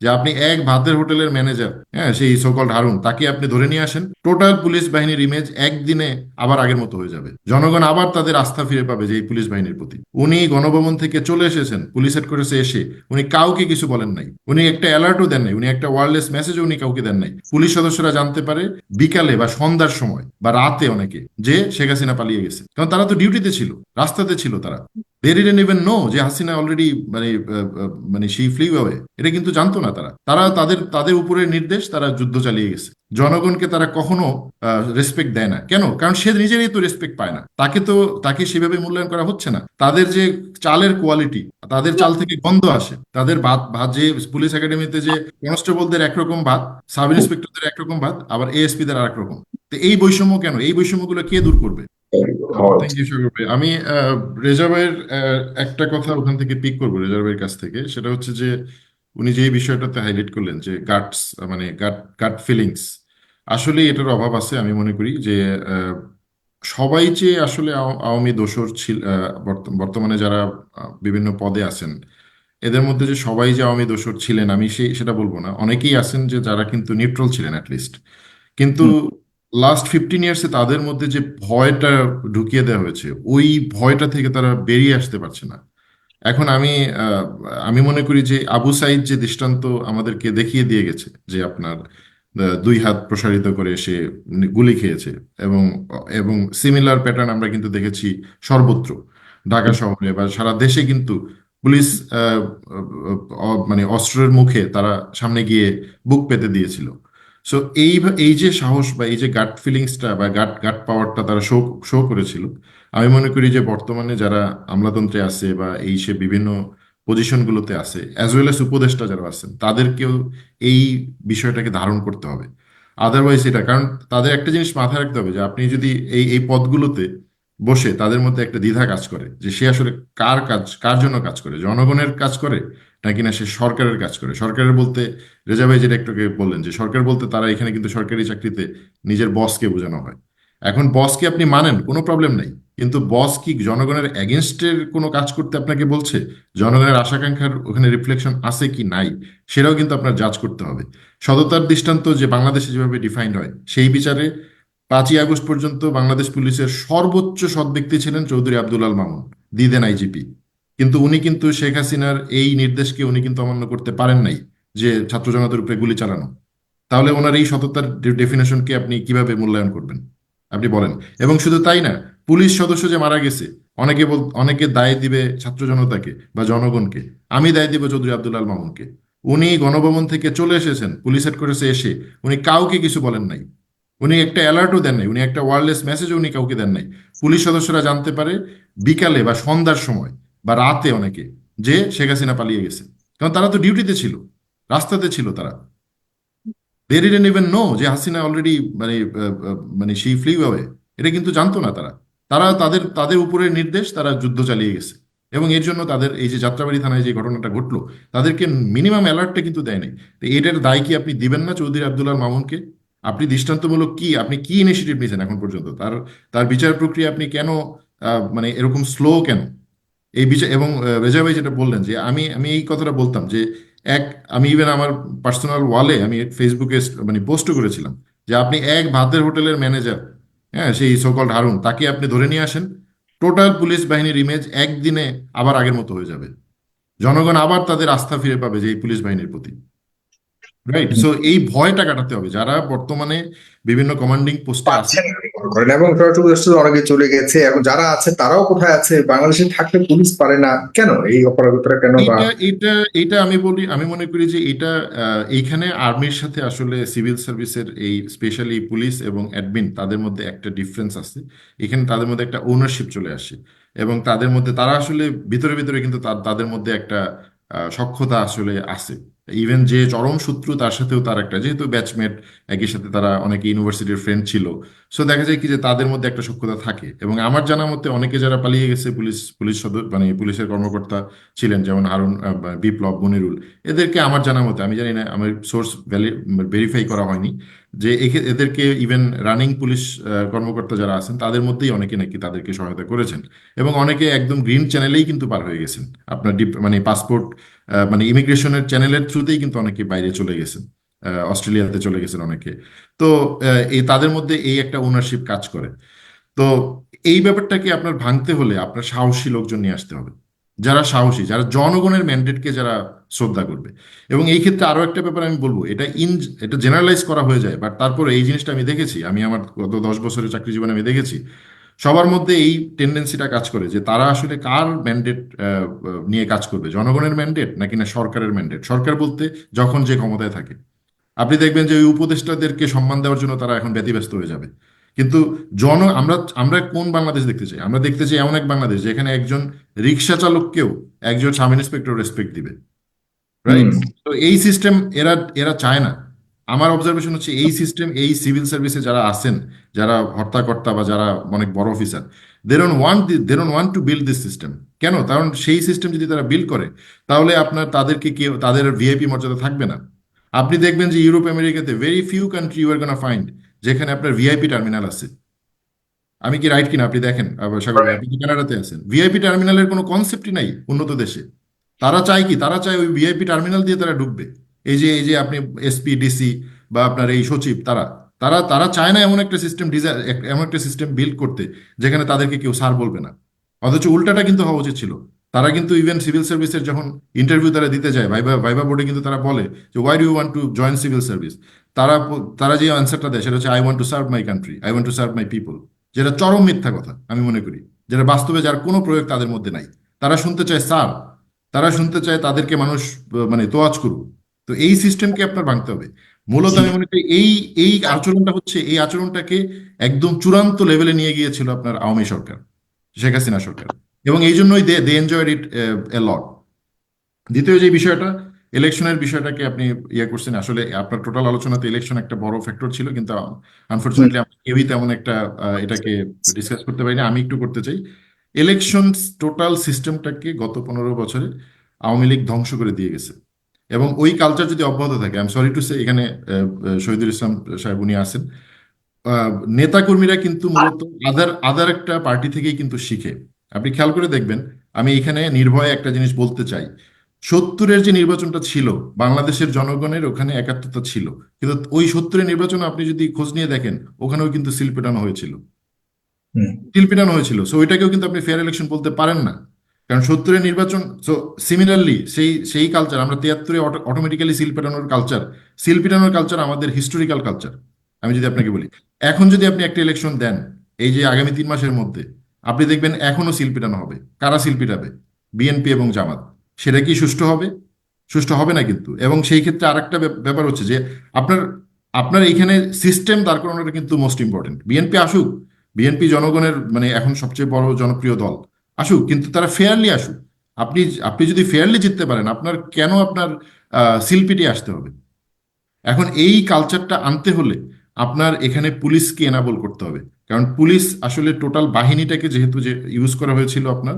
যে আপনি এক ভাতের হোটেলের ম্যানেজার হ্যাঁ সেই সকল হারুন, তাকে আপনি ধরে নিয়ে আসেন। টোটাল পুলিশ বাহিনীর ইমেজ একদিনে আবার আগের মতো হয়ে যাবে। জনগণ আবার তাদের আস্থা ফিরে পাবে যে এই পুলিশ বাহিনীর প্রতি। উনি গণভবন থেকে চলে এসেছেন, পুলিশ হেডকোয়ার্টার্সে এসে। উনি কাউকে কিছু বলেন নাই। উনি একটা অ্যালার্টও দেন নাই। উনি একটা ওয়ারলেস মেসেজও উনি কাউকে দেন নাই। পুলিশ সদস্যরা জানতে পারে বিকালে বা সন্ধ্যার সময় বা রাতে অনেকে যে শেখ হাসিনা পালিয়ে গেছে। কারণ তারা তো ডিউটিতে ছিল, রাস্তাতে ছিল তারা। দে ডিডেন্ট ইভেন নো যে হাসিনা অলরেডি মানে মানে সেই ফ্লি হবে এটা কিন্তু জানতো না তারা। তারা তাদের তাদের উপরে নির্দেশ তারা যুদ্ধ চালিয়ে গেছে। জনগণকে তারা কখনো রেসপেক্ট দেয় না। কেন? কারণ সে নিজেরই তো রেসপেক্ট পায় না। তাকে তো, তাকে সেভাবে মূল্যায়ন করা হচ্ছে না। তাদের যে চালের কোয়ালিটি তাদের চাল থেকে গন্ধ আসে। তাদের ভাত ভাত যে পুলিশ একাডেমিতে যে কনস্টেবলদের একরকম ভাত সাব ইন্সপেক্টরদের একরকম ভাত, আবার এএসপিদের আরেক রকম। তো এই বৈষম্য কেন? এই বৈষম্যগুলো কে দূর করবে? থ্যাংক ইউ সাগর ভাই আমি আহ, রেজা আহ, একটা কথা ওখান থেকে পিক করব রেজা ভাইয়ের কাছ থেকে। সেটা হচ্ছে যে উনি যে বিষয়টাতে হাইলাইট করলেন যে গাটস মানে গাট গাট ফিলিংস আসলে এটার অভাব আছে আমি মনে করি যে সবাই যে আসলে আওয়ামী দোসর ছিল বর্তমানে যারা বিভিন্ন পদে আছেন এদের মধ্যে যে সবাই যে আওয়ামী দোসর ছিলেন আমি সেই সেটা বলব না। অনেকেই আছেন যে যারা কিন্তু নিউট্রাল ছিলেন অ্যাটলিস্ট কিন্তু লাস্ট ফিফটিন ইয়ার্সে তাদের মধ্যে যে ভয়টা ঢুকিয়ে দেওয়া হয়েছে, ওই ভয়টা থেকে তারা বেরিয়ে আসতে পারছে না। এখন আমি আমি মনে করি যে আবু সাইদ যে দৃষ্টান্ত আমাদেরকে দেখিয়ে দিয়ে গেছে যে আপনার দুই হাত প্রসারিত করে সে গুলি খেয়েছে এবং এবং সিমিলার প্যাটার্ন আমরা কিন্তু দেখেছি সর্বত্র, ঢাকা শহরে বা সারা দেশে কিন্তু পুলিশ মানে অস্ত্রের মুখে তারা সামনে গিয়ে বুক পেতে দিয়েছিল। সো এই এই যে সাহস বা এই যে গাট ফিলিংসটা বা গাট গাট পাওয়ারটা তারা শো শো করেছিল, আমি মনে করি যে বর্তমানে যারা আমলাতন্ত্রে আছে বা এই সে বিভিন্ন পজিশনগুলোতে আছে অ্যাজ ওয়েল এস উপদেষ্টা যারা আছেন, তাদেরকেও এই বিষয়টাকে ধারণ করতে হবে। আদারওয়াইজ এটা, কারণ তাদের একটা জিনিস মাথায় রাখতে হবে যে আপনি যদি এই এই পদগুলোতে বসে তাদের মধ্যে একটা দ্বিধা কাজ করে, যে সে আসলে কার কাজ, কার জন্য কাজ করে, জনগণের কাজ করে নাকি না সে সরকারের কাজ করে? সরকারের বলতে রেজা ভাই যেটা একটু আগে বললেন যে, সরকার বলতে তারা এখানে কিন্তু সরকারি চাকরিতে নিজের বসকে বোঝানো হয়। এখন বসকে আপনি মানেন, কোনো প্রবলেম নাই। কিন্তু বস কি জনগণের এগেনস্টের কোনো কাজ করতে আপনাকে বলছে? জনগণের আশাকাঙ্ক্ষার ওখানে রিফ্লেকশন আছে কি নাই? সেটাও কিন্তু আপনার জাজ করতে হবে। সততার দৃষ্টান্ত যে বাংলাদেশে যেভাবে ডিফাইন্ড হয়, সেই বিচারে পাঁচই আগস্ট পর্যন্ত বাংলাদেশ পুলিশের সর্বোচ্চ সৎ ব্যক্তি ছিলেন চৌধুরী আব্দুল আল মামুন, দিদেন আইজিপি। কিন্তু উনি কিন্তু শেখ হাসিনার এই নির্দেশকে উনি কিন্তু অমান্য করতে পারেন নাই যে ছাত্র জনতার উপরে গুলি চালানো। তাহলে ওনার এই সততার ডেফিনেশনকে আপনি কীভাবে মূল্যায়ন করবেন? আপনি বলেন। এবং শুধু তাই না, পুলিশ সদস্য যে মারা গেছে, অনেকে বল অনেকে দায় দিবে ছাত্র জনতাকে বা জনগণকে। আমি দায় দিব চৌধুরী আব্দুল আল মামুনকে। উনি গণভবন থেকে চলে এসেছেন, পুলিশ হেডকোয়ার্টার্সে এসে উনি কাউকে কিছু বলেন নাই। উনি একটা অ্যালার্টও দেন নাই, উনি একটা ওয়ারলেস মেসেজও উনি কাউকে দেন নাই। পুলিশ সদস্যরা জানতে পারে, বিকালে বা সন্ধ্যার সময় বা রাতে অনেকে, যে শেখ হাসিনা পালিয়ে গেছে। কারণ তারা তো ডিউটিতে ছিল, রাস্তাতে ছিল তারা। দে ডিডেন্ট নো যে হাসিনা অলরেডি মানে মানে সেই ফ্লি হবে। এটা কিন্তু জানতো না তারা। তারা তাদের তাদের উপরে নির্দেশ তারা যুদ্ধ চালিয়ে গেছে। এবং এর জন্য তাদের এই যে যাত্রাবাড়ি থানায় যে ঘটনাটা ঘটলো, তাদেরকে মিনিমাম অ্যালার্টটা কিন্তু দেয় নাই এটার দায় কি আপনি দিবেন না চৌধুরী আব্দুল্লাহ মামুনকে? আপনি দৃষ্টান্তমূলক কি? আপনি কি ইনিশিয়েটিভ নিয়েছেন এখন পর্যন্ত? তার তার বিচার প্রক্রিয়া আপনি কেন মানে এরকম স্লো কেন? এই বিচার এবং রেজা ভাই যেটা বললেন যে আমি আমি এই কথাটা বলতাম যে এক, আমি ইভেন আমার পার্সোনাল ওয়ালে আমি ফেসবুকে মানে পোস্ট করেছিলাম যে আপনি এক ভাতের হোটেলের ম্যানেজার হ্যাঁ সেই সকল হারুন তাকে আপনি ধরে নিয়ে আসেন। টোটাল পুলিশ বাহিনীর ইমেজ একদিনে আবার আগের মতো হয়ে যাবে। জনগণ আবার তাদের আস্থা ফিরে পাবে যে এই পুলিশ বাহিনীর প্রতি। রাইট সো এই ভয়টা কাটাতে হবে। যারা বর্তমানে বিভিন্ন কমান্ডিং পোস্টে আছে করেন এবং রেস্টুরেন্ট অনেকে চলে গেছে। এখন যারা আছে, তারাও কোথায় আছে? বাংলাদেশে থাকলে পুলিশ পারে না। কেন এই অপরাধটা কেন এটা এটা আমি বলি, আমি মনে করি যে এটা এইখানে আর্মির সাথে আসলে সিভিল সার্ভিসের এই স্পেশালি পুলিশ এবং অ্যাডমিন তাদের মধ্যে একটা ডিফারেন্স আছে। এখানে তাদের মধ্যে একটা ওনারশিপ চলে আসে এবং তাদের মধ্যে, তারা আসলে ভিতরে ভিতরে কিন্তু তাদের মধ্যে একটা সক্ষতা আসলে আছে। ইভেন যে চরম শত্রু, তার সাথেও তার একটা যেহেতু ব্যাচমেট একই সাথে তারা অনেকে ইউনিভার্সিটির ফ্রেন্ড ছিল। সো দেখা যায় কি যে তাদের মধ্যে একটা সক্ষতা থাকে। এবং আমার জানা মতে অনেকে যারা পালিয়ে গেছে, পুলিশ পুলিশ সদর মানে পুলিশের কর্মকর্তা ছিলেন, যেমন হারুন বিপ্লব, মনিরুল। এদেরকে আমার জানা মতে, আমি জানি না, আমার সোর্স ভ্যালি ভেরিফাই করা হয়নি। যে এদেরকে ইভেন রানিং পুলিশ কর্মকর্তা যারা আছেন, তাদের মধ্যেই অনেকে নাকি তাদেরকে সহায়তা করেছেন। এবং অনেকে একদম গ্রিন চ্যানেলেই কিন্তু পার হয়ে গেছেন। আপনার মানে পাসপোর্ট মানে ইমিগ্রেশনের চ্যানেলের থ্রুতেই কিন্তু অনেকে বাইরে চলে গেছেন। অস্ট্রেলিয়াতে চলে গেছেন অনেকে। তো এই তাদের মধ্যে এই একটা ওনারশিপ কাজ করে। তো, এই ব্যাপারটাকে আপনার ভাঙতে হলে আপনার সাহসী লোকজন নিয়ে আসতে হবে। যারা সাহসী, যারা জনগণের ম্যান্ডেটকে যারা শ্রদ্ধা করবে। এবং এই ক্ষেত্রে আরও একটা ব্যাপার আমি বলব, এটা ইন এটা জেনারেলাইজ করা হয়ে যায় বাট তারপরে এই জিনিসটা আমি দেখেছি, আমি আমার গত দশ বছরের চাকরি জীবনে আমি দেখেছি, সবার মধ্যে এই টেন্ডেন্সিটা কাজ করে যে তারা আসলে কার ম্যান্ডেট নিয়ে কাজ করবে, জনগণের ম্যান্ডেট নাকি না সরকারের ম্যান্ডেট সরকার বলতে যখন যে ক্ষমতায় থাকে। আপনি দেখবেন যে ওই উপদেষ্টাদেরকে সম্মান দেওয়ার জন্য তারা এখন ব্যতিব্যস্ত হয়ে যাবে। কিন্তু জন, আমরা আমরা কোন বাংলাদেশ দেখতে চাই? আমরা দেখতে চাই এমন এক বাংলাদেশ যেখানে একজন রিক্সা চালককেও একজন সাব ইন্সপেক্টর রেসপেক্ট দিবে। রাইট তো এই সিস্টেম এরা এরা চায় না। আমার অবজারভেশন হচ্ছে এই সিস্টেম এই সিভিল সার্ভিসে যারা আছেন যারা হর্তাকর্তা বা যারা অনেক বড় officer they don't want they don't want to build this system কেন? কারণ সেই সিস্টেম যদি তারা বিল্ড করে তাহলে আপনার তাদেরকে কেউ তাদের ভিআইপি মর্যাদা থাকবে না। আপনি দেখবেন যে ইউরোপ আমেরিকাতে very few country you are gonna find যেখানে আপনার ভিআইপি টার্মিনাল আছে। আমি কি রাইট কিনা? আপনি দেখেন সাগর আপনি কানাডাতে আছেন? ভিআইপি টার্মিনালের কোনো কনসেপ্টই নাই উন্নত দেশে। তারা চায় কি? তারা চায় ওই ভিআইপি টার্মিনাল দিয়ে তারা ঢুকবে। এই যে এই যে আপনি এসপি ডিসি বা আপনার এই সচিব, তারা তারা তারা চায় না এমন একটা সিস্টেম ডিজাইন এমন একটা সিস্টেম বিল্ড করতে, যেখানে তাদেরকে কেউ স্যার বলবে না। অথচ উল্টাটা কিন্তু হওয়া উচিত ছিল। তারা কিন্তু ইভেন সিভিল সার্ভিসের যখন ইন্টারভিউ তারা দিতে যায় ভাইবা ভাইবা বোর্ডে কিন্তু তারা বলে যে why you want to join civil service তারা তারা যে অ্যান্সারটা দেয় সেটা হচ্ছে I want to serve my country I want to serve my people যেটা চরম মিথ্যা কথা, আমি মনে করি। যেটা বাস্তবে যার কোনো প্রয়োগ তাদের মধ্যে নাই। তারা শুনতে চায় স্যার তারা শুনতে চায়, তাদেরকে মানুষ মানে তোয়াজ করুক। তো এই সিস্টেমকে আপনার ভাঙতে হবে। মূলত আমি মনে করি এই এই আচরণটা হচ্ছে, এই আচরণটাকে একদম চূড়ান্ত লেভেলে নিয়ে গিয়েছিল আপনার আওয়ামী সরকার, শেখ হাসিনা সরকার। এবং এই জন্যই দে দে এনজয়েড ইট এ লট দ্বিতীয় যে বিষয়টা ইলেকশনের বিষয়টাকে আপনি ইয়ে করছেন, আসলে আপনার টোটাল আলোচনাতে ইলেকশন একটা বড় ফ্যাক্টর ছিল, কিন্তু আনফরচুনেটলি আমরা কেউই তেমন একটা এটাকে ডিসকাস করতে পারিনি। আমি একটু করতে চাই। ইলেকশন টোটাল সিস্টেমটাকে গত পনেরো বছরে আওয়ামী লীগ ধ্বংস করে দিয়ে গেছে। এবং ওই কালচার যদি অব্যাহত থাকে I am sorry to say এখানে শহীদুল ইসলাম সাহেব উনি আছেন। নেতাকর্মীরা কিন্তু মূলত আদার আদার একটা পার্টি থেকেই কিন্তু শিখে। আপনি খেয়াল করে দেখবেন, আমি এখানে নির্ভয়ে একটা জিনিস বলতে চাই। সত্তরের যে নির্বাচনটা ছিল, বাংলাদেশের জনগণের ওখানে একাত্মতা ছিল। কিন্তু ওই সত্তরের নির্বাচন আপনি যদি খোঁজ নিয়ে দেখেন, ওখানেও কিন্তু সিল পেটানো হয়েছিল। সিল পেটানো হয়েছিল। সো ওইটাকেও কিন্তু আপনি ফেয়ার ইলেকশন বলতে পারেন না। কারণ সত্তরের নির্বাচন সো সিমিলারলি সেই সেই কালচার আমরা তিয়াত্তরে অটোমেটিক্যালি সিল পেটানোর কালচার সিল পেটানোর কালচার আমাদের হিস্টোরিক্যাল কালচার আমি যদি আপনাকে বলি, এখন যদি আপনি একটা ইলেকশন দেন, এই যে আগামী তিন মাসের মধ্যে, আপনি দেখবেন এখনও সিল পেটানো হবে। কারা সিল পেটাবে? বিএনপি এবং জামাত। সেটা কি সুষ্ঠু হবে? সুষ্ঠু হবে না কিন্তু। এবং সেই ক্ষেত্রে আরেকটা ব্যাপ- ব্যাপার হচ্ছে যে, আপনার আপনার এইখানে সিস্টেম দাঁড় করানোটা কিন্তু মোস্ট ইম্পর্টেন্ট বিএনপি আসুক বিএনপি জনগণের মানে এখন সবচেয়ে বড় জনপ্রিয় দল। আসুক, কিন্তু তারা ফেয়ারলি আসুক। আপনি আপনি যদি ফেয়ারলি জিততে পারেন, আপনার কেন আপনার শিল্পীটি আসতে হবে? এখন এই কালচারটা আনতে হলে আপনার এখানে পুলিশকে এনাবল করতে হবে। কারণ পুলিশ আসলে টোটাল বাহিনীটাকে যেহেতু যে ইউজ করা হয়েছিল আপনার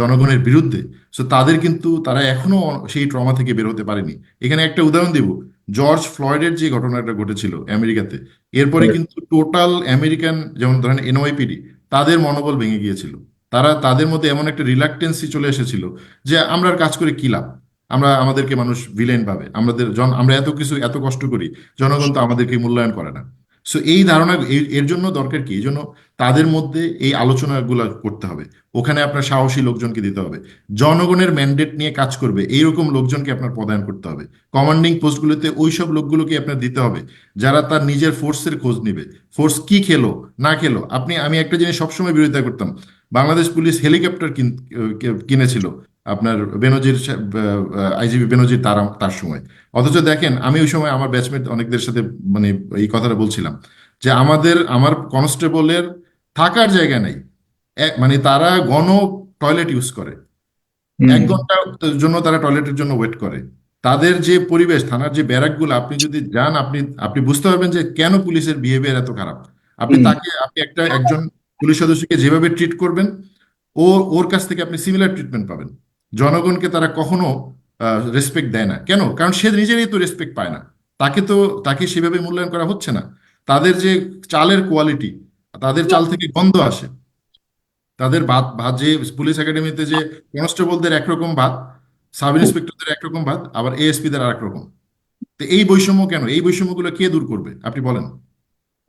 জনগণের বিরুদ্ধে সো তাদের কিন্তু তারা এখনও সেই ট্রমা থেকে বের হতে পারেনি। এখানে একটা উদাহরণ দিব। জর্জ ফ্লয়েডের যে ঘটনাটা ঘটেছিল আমেরিকাতে এরপরে কিন্তু টোটাল আমেরিকান যেমন ধরেন এনওয়াইপিডি তাদের মনোবল ভেঙে গিয়েছিল। তারা তাদের মধ্যে এমন একটা রিলাক্টেন্সি চলে এসেছিল যে আমরা কাজ করে কি লাভ? আমরা আমাদেরকে মানুষ ভিলেন পাবে আমাদের জন আমরা এত কিছু এত কষ্ট করি জনগণ তো আমাদেরকে মূল্যায়ন করে না। সো এই ধারণা এর জন্য দরকার কি? এই জন্য তাদের মধ্যে এই আলোচনাগুলো করতে হবে। ওখানে আপনার সাহসী লোকজনকে দিতে হবে। জনগণের ম্যান্ডেট নিয়ে কাজ করবে। এইরকম লোকজনকে আপনার পদায়ন করতে হবে। কমান্ডিং পোস্টগুলোতে ওই সব লোকগুলোকে আপনার দিতে হবে। যারা তার নিজের ফোর্সের খোঁজ নিবে। ফোর্স কি খেলো, না খেলো? আপনি, আমি একটা জিনিস সবসময় বিরোধিতা করতাম। বাংলাদেশ পুলিশ হেলিকপ্টার কিনেছিল। আপনার বেনজির আইজিপি বেনজির তার তার সময়। অথচ দেখেন আমি ওই সময় আমার ব্যাচমেট অনেকদের সাথে মানে এই কথাটা বলছিলাম যে আমাদের আমার কনস্টেবলের থাকার জায়গা নেই। মানে তারা গণ টয়লেট ইউজ করে। এক ঘণ্টার জন্য তারা টয়লেটের জন্য ওয়েট করে। তাদের যে পরিবেশ থানার যে ব্যারাকগুলো আপনি যদি যান আপনি আপনি বুঝতে পারবেন যে কেন পুলিশের বিহেভিয়ার এত খারাপ। আপনি তাকে আপনি একটা একজন পুলিশ সদস্যকে যেভাবে ট্রিট করবেন ও ওর কাছ থেকে আপনি সিমিলার ট্রিটমেন্ট পাবেন। জনগণকে তারা কখনো রেসপেক্ট দেয় না। কেন? কারণ সে নিজেরই তো রেসপেক্ট পায় না। তাকে তো তাকে সেভাবে মূল্যায়ন করা হচ্ছে না। তাদের যে চালের কোয়ালিটি তাদের চাল থেকে গন্ধ আসে। তাদের ভাত ভাত যে পুলিশ একাডেমিতে যে কনস্টেবলদের একরকম ভাত সাব ইন্সপেক্টরদের একরকম ভাত আবার এএসপিদের আর রকম। তো এই বৈষম্য কেন? এই বৈষম্যগুলো কে দূর করবে? আপনি বলেন।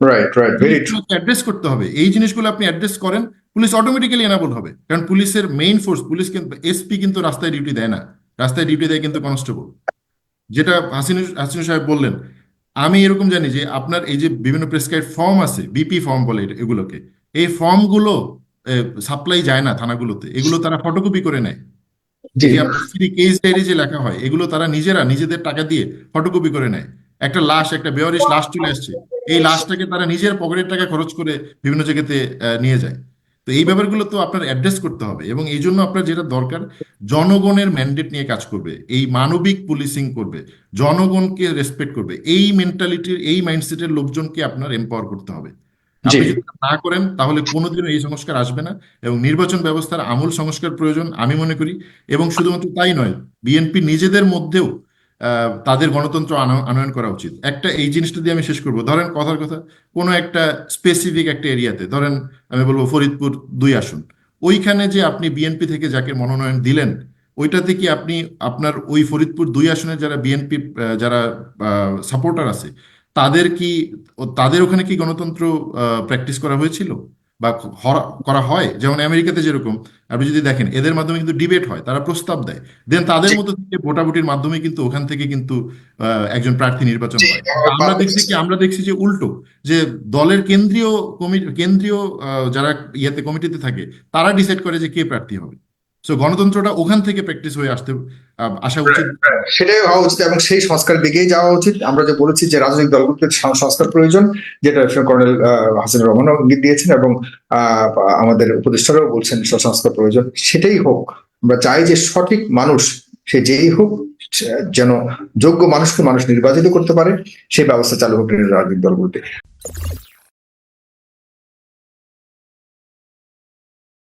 রাইট রাইট ভেরি অ্যাড্রেস করতে হবে। এই জিনিসগুলো আপনি অ্যাড্রেস করেন পুলিশ অটোমেটিক্যালি এনাবল হবে। কারণ পুলিশের মেইন ফোর্স পুলিশ কিন্তু এসপি কিন্তু রাস্তায় ডিউটি দেয় না। রাস্তায় ডিউটি দেয় কিন্তু কনস্টেবল যেটা হাসিনু হাসিনু সাহেব বললেন আমি এরকম জানি যে আপনার এই যে বিভিন্ন প্রেসক্রাইব ফর্ম আছে বিপি ফর্ম বলে এগুলোকে এই ফর্মগুলো সাপ্লাই যায় না থানাগুলোতে। এগুলো তারা ফটোকপি করে নেয়। কেস ডায়েরি যে লেখা হয় এগুলো তারা নিজেরা নিজেদের টাকা দিয়ে ফটোকপি করে নেয়। একটা লাশ একটা বেয়ারিশ লাশ চলে আসছে। এই লাশটাকে তারা নিজের পকেটের টাকা খরচ করে বিভিন্ন জায়গাতে নিয়ে যায়। তো এই ব্যাপারগুলো তো আপনার অ্যাড্রেস করতে হবে এবং এই জন্য আপনার যেটা দরকার জনগণের ম্যান্ডেট নিয়ে কাজ করবে এই মানবিক পুলিশিং করবে জনগণকে রেসপেক্ট করবে এই মেন্টালিটির এই মাইন্ডসেটের লোকজনকে আপনার এম্পাওয়ার করতে হবে। আপনি যদি না করেন তাহলে কোনোদিনও এই সংস্কার আসবে না এবং নির্বাচন ব্যবস্থার আমূল সংস্কার প্রয়োজন আমি মনে করি এবং শুধুমাত্র তাই নয় বিএনপি নিজেদের মধ্যেও তাদের গণতন্ত্র আন- আনয়ন করা উচিত। একটা, এই জিনিসটা দিয়ে আমি শেষ করব। ধরেন, কথার কথা, কোনো একটা স্পেসিফিক একটা এরিয়াতে, ধরেন, আমি বলব ফরিদপুর দুই আসন, ওইখানে যে আপনি বিএনপি থেকে যাকে মনোনয়ন দিলেন, ওইটাতে কি আপনি আপনার ওই ফরিদপুর দুই আসনের যারা বিএনপি যারা সাপোর্টার আছে, তাদের কি, তাদের ওখানে কি গণতন্ত্র প্র্যাকটিস করা হয়েছিল? বা করা হয়? যেমন আমেরিকাতে যেরকম আপনি যদি দেখেন এদের মাধ্যমে কিন্তু ডিবেট হয় তারা প্রস্তাব দেয়। দেন তাদের মতো থেকে ভোটাভুটির মাধ্যমে কিন্তু ওখান থেকে কিন্তু আহ, একজন প্রার্থী নির্বাচন জি, হয়। আমরা দেখছি কি আমরা দেখছি যে উল্টো যে দলের কেন্দ্রীয় কমিটি কেন্দ্রীয় যারা ইয়েতে কমিটিতে থাকে তারা ডিসাইড করে যে কে প্রার্থী হবে। সো গণতন্ত্রটা ওখান থেকে প্র্যাকটিস হয়ে আসতে আসা উচিত। সেটাই হওয়া উচিত এবং সেই সংস্কার দিকেই যাওয়া উচিত। আমরা যে বলেছি যে রাজনৈতিক দলগুলোকে সংস্কার প্রয়োজন যেটা কর্নেল হাসান রহমানও ইঙ্গিত দিয়েছেন এবং আহ, আমাদের উপদেষ্টারাও বলছেন সংস্কার প্রয়োজন। সেটাই হোক আমরা চাই যে সঠিক মানুষ সে যেই হোক যেন যোগ্য মানুষকে মানুষ নির্বাচিত করতে পারে সেই ব্যবস্থা চালু হোক রাজনৈতিক দলগুলোতে।